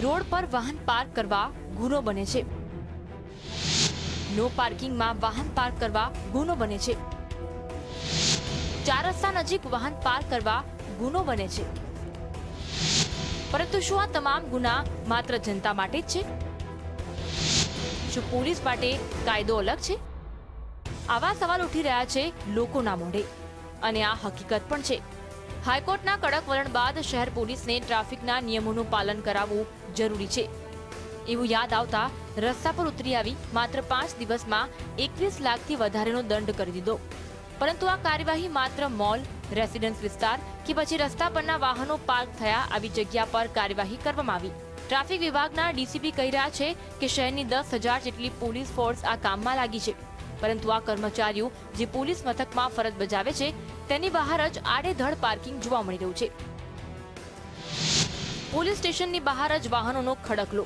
Road પર વાહન park કરવા ગુનો બને છે. નો પાર્કિંગમાં વાહન પાર્ક કરવા ગુનો બને છે. ચાર રસ્તા નજીક વાહન પાર્ક કરવા ગુનો બને છે. પરંતુ શું આ તમામ ગુના માત્ર જનતા માટે જ છે? શું પોલીસ માટે કાયદો અલગ છે? આવા સવાલ ઉઠી રહ્યા છે લોકોના મોઢે. અને આ હકીકત પણ છે. હાઈકોર્ટના કડક વલણ બાદ શહેર પોલીસને ટ્રાફિકના નિયમોનું પાલન કરાવવું જરૂરી છે. એવું યાદ આવતા રસ્તા પર ઉતરી આવી માત્ર પાંચ દિવસમાં એકવીસ લાખથી વધારેનો દંડ કરી દીધો. પરંતુ આ કાર્યવાહી માત્ર મોલ, રેસિડન્સ વિસ્તાર કે પછી રસ્તા પરના વાહનો પાર્ક થયા આવી જગ્યા પર કાર્યવાહી કરવામાં આવી. ટ્રાફિક વિભાગના ડીસીપી કહી રહ્યા છે કે શહેરની દસ હજાર જેટલી પોલીસ ફોર્સ આ કામમાં લાગી છે. પરંતુ આ કર્મચારીઓ જે પોલીસ મથકમાં ફરજ બજાવે છે તેની બહાર જ આડેધડ પાર્કિંગ જોવા મળી રહ્યું છે. પોલીસ સ્ટેશનની બહાર જ વાહનોનો ખડકલો.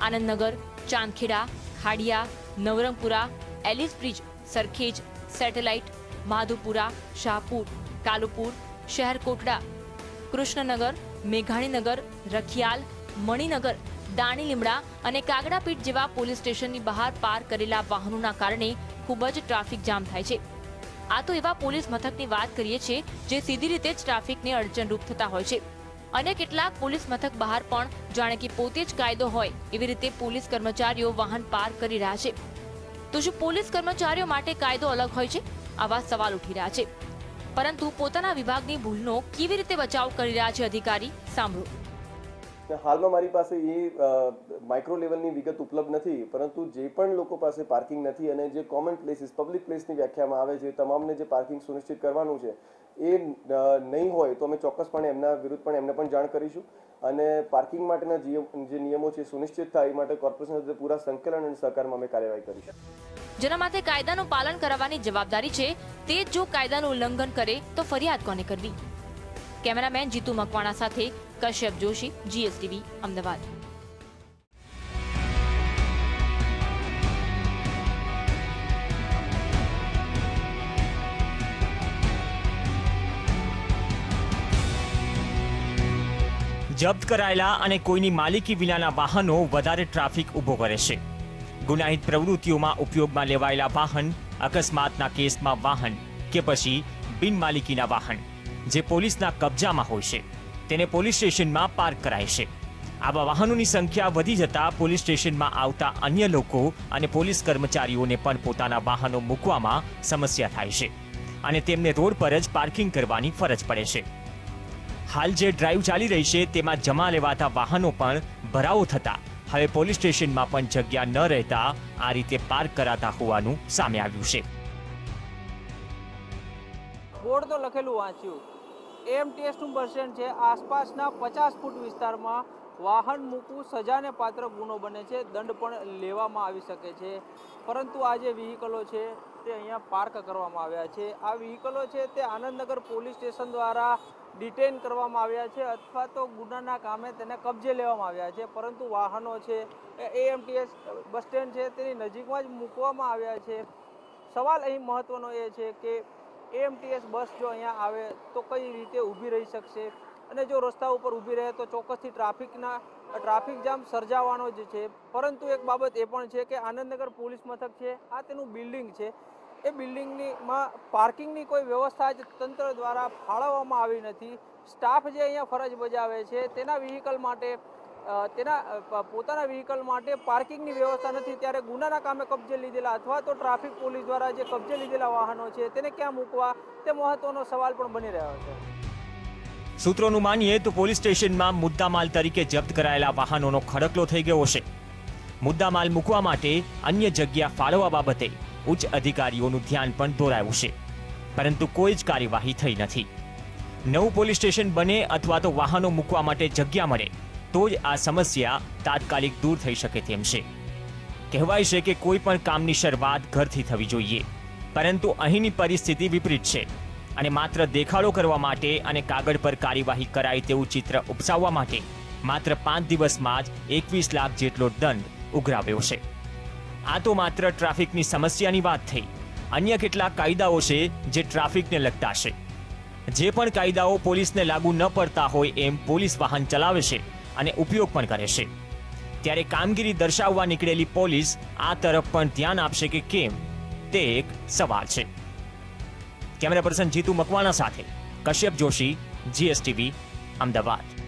Anandnagar, Chandkheda, Khadia, Navrangpura, Ellis bridge, Sarkhej, Satellite, Madhupura, Shahpur, Kalupur શહેર કોટડા કૃષ્ણનગર, મેઘાણીનગર, રખિયાલ, મણિનગર, દાણી લીમડા અને કાગડાપીઠ જેવા પોલીસ સ્ટેશનની બહાર પાર્ક કરેલા વાહનોના કારણે ખૂબ જ ટ્રાફિક જામ થાય છે. આ તો એવા પોલીસ મથકની વાત કરીએ છીએ જે સીધી રીતે જ ટ્રાફિકને અડચણરૂપ થતા હોય છે. અને કેટલાક પોલીસ મથક બહાર પણ જાણે કે પોતે જ કાયદો હોય એવી રીતે પોલીસ કર્મચારીઓ વાહન પાર્ક કરી રહ્યા છે. તો શું પોલીસ કર્મચારીઓ માટે કાયદો અલગ હોય છે? આવા સવાલ ઉઠી રહ્યા છે. પરંતુ પોતાના વિભાગની ભૂલનો કેવી રીતે બચાવ કરી રહ્યા છે અધિકારી? સાંભળો. હાલમાં મારી પાસે એ માઇક્રો લેવલની વિગત ઉપલબ્ધ નથી, પરંતુ જે પણ લોકો પાસે પાર્કિંગ નથી અને જે કોમન પ્લેસીસ પબ્લિક પ્લેસની વ્યાખ્યામાં આવે છે, તમામને જે પાર્કિંગ સુનિશ્ચિત કરવાનું છે, એ નહીં હોય તો અમે ચોક્કસપણે એમના વિરુદ્ધ પણ એમને પણ જાણ કરીશું. અને પાર્કિંગ માટેના જે નિયમો છે સુનિશ્ચિત થાય, એ માટે કોર્પોરેશન પૂરા સંકલન અને સહકારમાં અમે કાર્યવાહી કરીશું. જેના માટે કાયદાનું પાલન કરાવવાની જવાબદારી છે, તે જો કાયદાનું ઉલ્લંઘન કરે, તો ફરિયાદ કોને કરવી? કેમેરામેન જીતુ મકવાણા સાથે કશ્યપ જોશી જીએસટીવી અમદાવાદ જપ્ત કરાયેલા અને કોઈની માલિકી વિનાના વાહનો વધારે ટ્રાફિક ઊભો કરે છે ગુનાહિત પ્રવૃત્તિઓમાં ઉપયોગમાં લેવાયેલા વાહન અકસ્માતના કેસમાં વાહન કે પછી બિનમાલિકીના વાહન જે પોલીસના કબજામાં હોય છે તેને પોલીસ સ્ટેશનમાં પાર્ક કરાય છે. આવા વાહનોની સંખ્યા વધી જતા પોલીસ સ્ટેશનમાં આવતા અન્ય લોકો અને પોલીસ કર્મચારીઓને પણ પોતાના વાહનો મૂકવામાં સમસ્યા થાય છે અને તેમને રોડ પર જ પાર્કિંગ કરવાની ફરજ પડે છે. હાલ જે ડ્રાઈવ ચાલી રહી છે તેમાં જમા લેવાતા વાહનો પણ ભરાવો થતા હવે પોલીસ સ્ટેશનમાં પણ જગ્યા ન રહેતા આ રીતે પાર્ક કરાતા હોવાનું સામે આવ્યું છે. બોર્ડ તો લખેલું વાંચ્યું. એમટીએસનું બસ સ્ટેન્ડ છે. આસપાસના પચાસ ફૂટ વિસ્તારમાં વાહન મૂકવું સજાને પાત્ર ગુનો બને છે. દંડ પણ લેવામાં આવી શકે છે. પરંતુ આ જે વ્હીકલો છે તે અહીંયા પાર્ક કરવામાં આવ્યા છે. આ વ્હીકલો છે તે આનંદનગર પોલીસ સ્ટેશન દ્વારા ડિટેન કરવામાં આવ્યા છે અથવા તો ગુનાના કામે તેને કબજે લેવામાં આવ્યા છે. પરંતુ વાહનો છે એએમટીએસ બસ સ્ટેન્ડ છે તેની નજીકમાં જ મૂકવામાં આવ્યા છે. સવાલ અહીં મહત્ત્વનો એ છે કે એએમટીએસ બસ જો અહીંયા આવે તો કઈ રીતે ઊભી રહી શકશે? અને જો રસ્તા ઉપર ઊભી રહે તો ચોક્કસથી ટ્રાફિકના, ટ્રાફિક જામ સર્જાવાનો જ છે. પરંતુ એક બાબત એ પણ છે કે આનંદનગર પોલીસ મથક છે, આ તેનું બિલ્ડિંગ છે. એ બિલ્ડિંગનીમાં પાર્કિંગની કોઈ વ્યવસ્થા જ તંત્ર દ્વારા ફાળવવામાં આવી નથી. સ્ટાફ જે અહીંયા ફરજ બજાવે છે, તેના વ્હીકલ માટે તેના પોતાના વ્હીકલ માટે પાર્કિંગની વ્યવસ્થા નથી. ત્યારે ગુનાના કામે કબજે લીધેલા અથવા તો ટ્રાફિક પોલીસ દ્વારા જે કબજે લીધેલા વાહનો છે, તેને ક્યાં મૂકવા? તે મહત્વનો સવાલ પણ બની રહ્યો છે. સૂત્રોનું માનીએ તો પોલીસ સ્ટેશનમાં મુદ્દામાલ તરીકે જપ્ત કરાયેલા વાહનોનો ખડકલો થઈ ગયો છે મુદ્દામાલ મૂકવા માટે અન્ય જગ્યા ફાળવવા બાબતે ઉચ્ચ અધિકારીઓનું ધ્યાન પણ દોરાયું છે. પરંતુ કોઈ જ કાર્યવાહી થઈ નથી. નવું પોલીસ સ્ટેશન બને અથવા તો વાહનો મૂકવા માટે જગ્યા મળે તો જ આ સમસ્યા તાત્કાલિક દૂર થઈ શકે તેમ છે. કહેવાય છે કે કોઈ પણ કામની શરૂઆત ઘરથી થવી જોઈએ. પરંતુ અહીંની પરિસ્થિતિ વિપરીત છે. અને માત્ર દેખાડો કરવા માટે અને કાગળ પર કાર્યવાહી કરાય તેવું ચિત્ર ઉપસાવવા માટે માત્ર પાંચ દિવસમાં જ એકવીસ લાખ જેટલો દંડ ઉઘરાવ્યો છે. આ તો માત્ર ટ્રાફિકની સમસ્યાની વાત થઈ. અન્ય કેટલાક કાયદાઓ છે જે ટ્રાફિકને લગતા છે. જે પણ કાયદાઓ પોલીસને લાગુ ન પડતા હોય એમ પોલીસ વાહન ચલાવે છે અને ઉપયોગ પણ કરે છે. ત્યારે કામગીરી દર્શાવવા નીકળેલી પોલીસ આ તરફ પણ ધ્યાન આપશે કે કેમ? તે એક સવાલ છે. કેમેરા પર્સન જીતુ મકવાણા સાથે કશ્યપ જોશી, જીએસટીવી, અમદાવાદ.